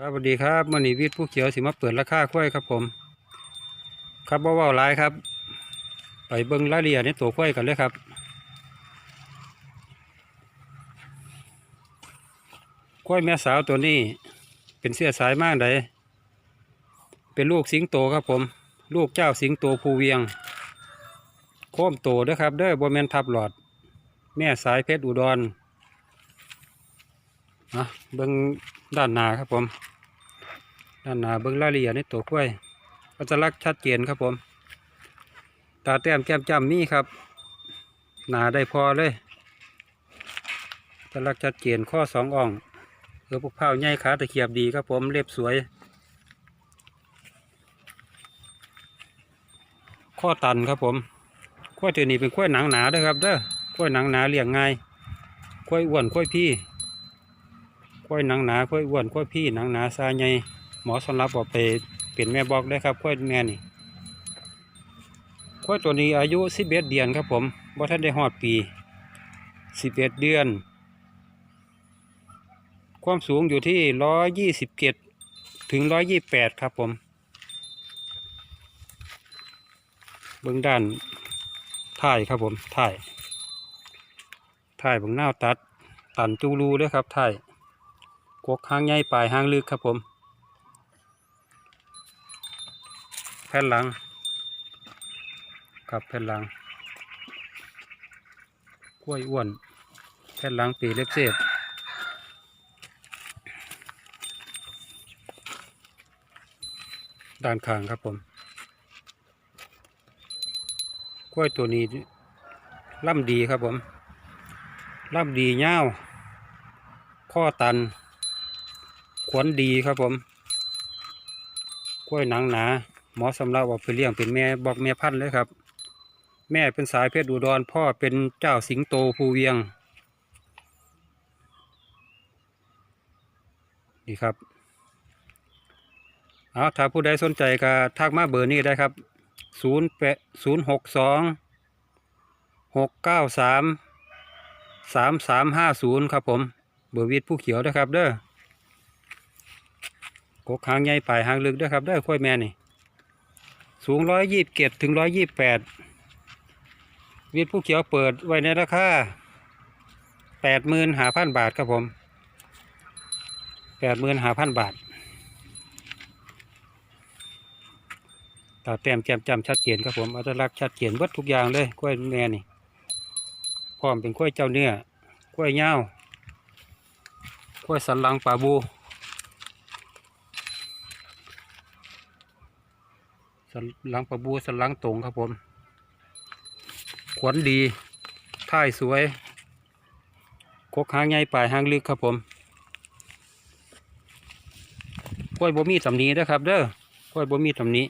ครับสวัสดีครับมันนี้วิทย์ผู้เขียวสิมาเปิดราคาควายครับผม ครับบ่เว้าหลายครับ ไปเบิ่งรายละเอียดในตัวควายกันเลยครับควายแม่สาวตัวนี้ เป็นเสื้อสายมากใดเป็นลูกสิงโตครับผม ลูกเจ้าสิงโตภูเวียง โค้มโตด้อครับเด้อบ่แมนทับหลอด แม่สายเพชรอุดรอะเบิ่ง ด้านหน้าครับผม ด้านหน้าเบิ้องรายละเอียดในตัวกล้วยอัตลักษณ์ชัดเจนครับผม ตาแต้มแก้มจำมีครับ หนาได้พอเลยอัตลักษณ์ชัดเจนข้อสองอ่องเออพวกเผาใหญ่ขาตะเขียบดีครับผมเรียบสวย ข้อตันครับผมกล้วยตัวนี้เป็นกล้วยหนังหนาด้วยครับเด้อกล้วยหนังหนาเลี้ยงง่ายกล้วยอ้วนกล้วยพี่ กล้วยหนังหนากล้วยอ้วนกล้วยพี่หนังหนาซาใหญ่หมอสำหรับบอกไปเปลี่ยนแม่บอกได้ครับกล้วยแม่นี่กล้วยตัวนี้อายุสิบเอ็ดเดือนครับผมบ่ท่านได้หอดปีสิบเอ็ดเดือน ความสูงอยู่ที่ร้อยยี่สิบเจ็ดถึงร้อยยี่แปดครับผมเบื้องด้านท้ายครับผมท้ายท้ายเบื้องหน้าตัดตันจูรูด้วยครับท้าย กกหางใหญ่ปลายหางลึกครับผมแผ่นหลังกับแผ่นหลังกล้วยอ้วนแผ่นหลังปีเล็บเศษด้านข้างครับผมกล้วยตัวนี้ล่ำดีครับผมล่ำดีเงาข้อตัน วนดีครับผม กล้วยหนังหนา หมอสำรับเอาไปเลี้ยงเป็นแม่บอกแม่พันธุ์เลยครับ แม่เป็นสายเพชรอุดรพ่อเป็นเจ้าสิงโตภูเวียง นี่ครับเอาถ้าผู้ใดสนใจก็ทักมาเบอร์นี้ได้ครับศูนย์แปดศูนย์หกสองหกเก้าสามสามสามห้าศูนย์ครับผม เบอร์วิทย์ผู้เขียวนะครับเด้อ กกหางใหญ่ปลายหางลึกด้อครับเด้ค่อยแม่นี่ สูงร้อยยี่สิบเจ็ดถึงร้อยยี่สิบแปดวิทย์ผู้เขียวเปิดไว้ในราคาแปดหมื่นหาพันบาทครับผมแปดหมื่นหาพันบาทตาแต้มแจ่มจำชัดเจนครับผมอัตลักษณ์ชัดเจนเบิดทุกอย่างเลยกล้วยแม่นี่พร้อมเป็นกล้วยเจ้าเนื้อกล้วยเงาวกล้วยสันหลังป่าบู สันหลังปะบูสันลังตรงครับผมขวนดีท่ายสวยกกหางใหญ่ปลายหางลึกครับผมกล้วยบ่มีสำนีนะครับ เด้อกล้วยบ่มีสำนี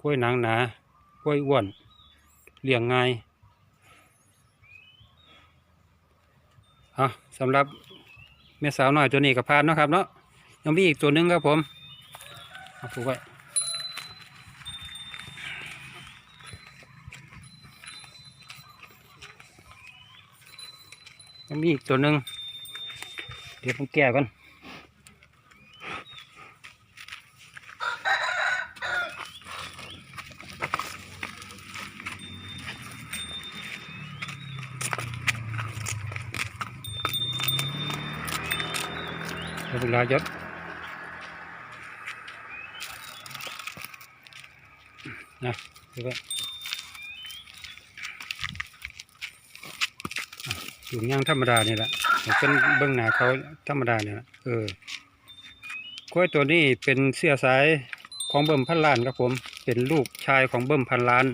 กล้วยหนังหนากล้วยอ้วนเลี้ยงง่ายอะสำหรับแม่สาวน้อยตัวนี้กับพานนะครับเนาะยังมีอีกตัวหนึงครับผม เอาผูกไว้ยังมีอีกตัวหนึ่งเดี๋ยวผมแก้ก่อนเดี๋ยวเวลายศ นะ ดูว้อยู่ย่างธรรมดานี่แหละเป็นเบื้องหน้าเขาธรรมดาเนี่ยเออกล้วยตัวนี้เป็นเสื้อสายของเบิ่มพันล้านครับผม เป็นลูกชายของเบิ่มพันล้าน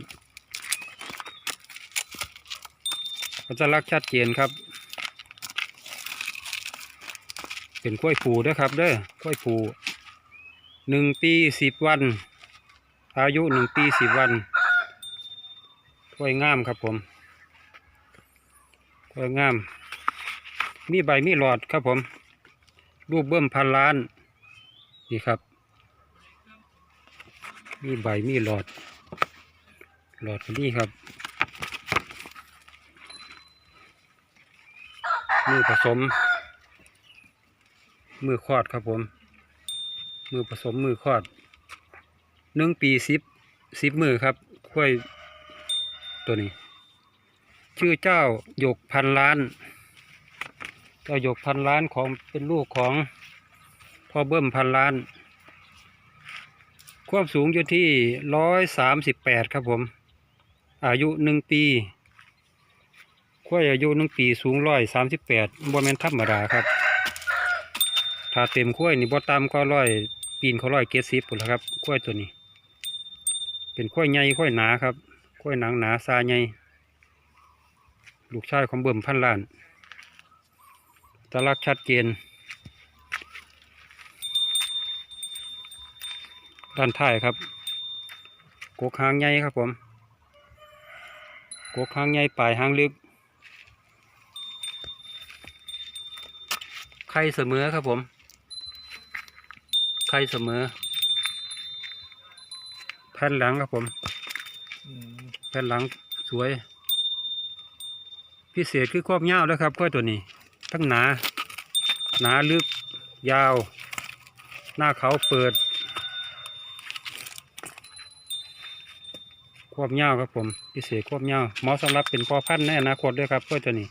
อัตลักชัดเจนครับ เป็นกล้วยผูด้วยครับเด้อกล้วยผูหนึ่งปีสิบวัน อายุหนึ่งปีสิบวันกล้วยงามครับผมกล้วยงาม มีใบมีหลอดครับผม รูปเบิ้มพันล้าน นี่ครับ มีใบมีหลอด หลอดนี่ครับนี่ผสม มือคลอดครับผม มือผสมมือคลอด หนึ่งปีสิบสิบมือครับค่อยตัวนี้ ชื่อเจ้าหยกพันล้าน เจ้าหยกพันล้านของเป็นลูกของพ่อเบิ้มพันล้าน ความสูงอยู่ที่ร้อยสามสิบแปดครับผม อายุหนึ่งปีควายอายุหนึ่งปีสูงร้อยสามสิบแปดบนแมนธรรมดาครับ ถ้าเต็มควายนี่บ่ต่ำก็ร้อยปีนเขาร้อยเกสิบปุ่นละครับควายตัวนี้ เป็นควายใหญ่ควายหนาครับควายหนังหนาซาใหญ่ลูกชายของเบิ่มพันล้านตลักชัดเจน ด้านท้ายครับกกหางใหญ่ครับผมกกหางใหญ่ปลายหางลึกไข่เสมอครับผมไข่เสมอ ผ่นหลังครับผมแผ่นหลังสวย พิเศษคือความยาวแล้วครับกล้วยตัวนี้ ทั้งหนา หนาลึกยาว หน้าเขาเปิด ควบยาวครับผมพิเศษควบยาวเหมาะสำหรับเป็นพอพันธุ์ในอนาคตด้วยครับกล้วยตัวนี้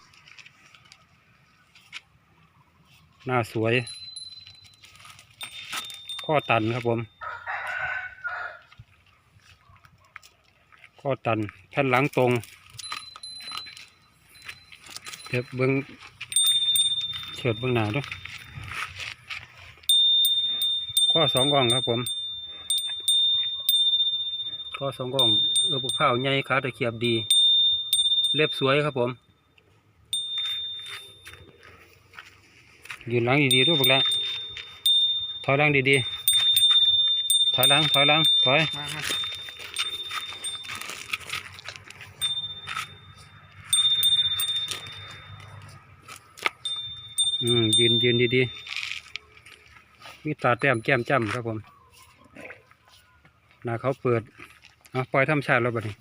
หน้าสวย ข้อตันครับผม ข้อตันแผ่นหลังตรงเดี๋ยวเบิ้องเฉิดเบิ้องหน้าด้วยข้อสองกล่องครับผม ข้อสองกล่องเออพวกข้าวใหญ่ขาตะเขียบดี เล็บสวยครับผม ยืนหลังดีๆด้วยพวกแล้วถอยหลังดีๆ ถอยหลังถอยหลังถอย มามา อืมยืนยืนดีๆ มีตาแต้มแก้มจ้ำครับผมนาเขาเปิดเอาปล่อยธรรมชาติแล้วบัดนี้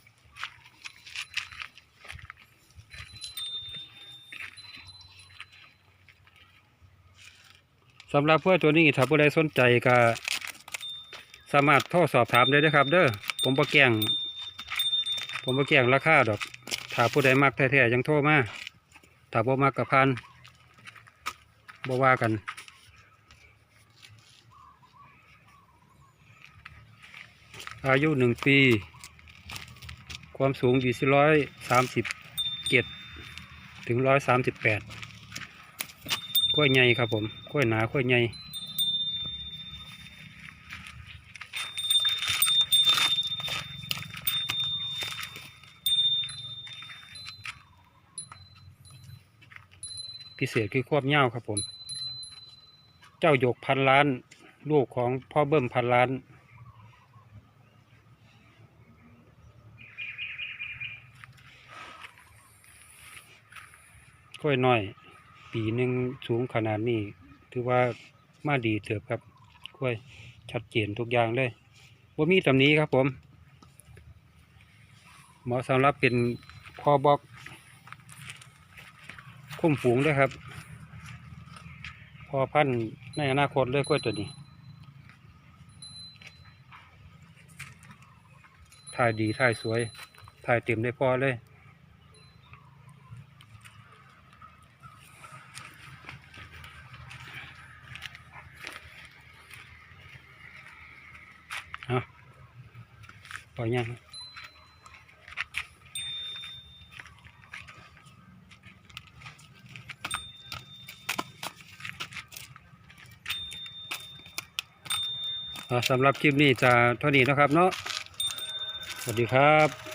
สำหรับเพื่อตัวนี้ถ้าผู้ใดสนใจก็สามารถโทรสอบถามได้เด้อครับ เด้อผมประแกงผมประแกงราคาดอก ถ้าผู้ใดมักแท้ๆยังโทรมาถ้าบ่มักกับพัน บ่ว่ากัน อายุหนึ่งปี ความสูงอยู่ที่ร้อยสามสิบเจ็ดถึงร้อยสามสิบแปดกล้วยใหญ่ครับผมกล้วยหนากล้วยใหญ่พิเศษคือควบเง่าครับผม เจ้าหยกพันล้าน ลูกของพ่อเบิ้มพันล้านกล้วยน้อย ปีหนึ่งสูงขนาดนี้ ถือว่ามาดีเติบครับกล้วยชัดเจนทุกอย่างเลยว่ามีตำนี้ครับผม เหมาะสำหรับเป็นพอบอกคุ้มฝูงด้วยครับ พอพันธุ์ ในอนาคตเลยกล้วยตัวนี้ถ่ายดีถ่ายสวยถ่ายเต็มได้พอเลยเอาปล่อยยัง สำหรับคลิปนี้จะเท่านี้นะครับเนาะสวัสดีครับ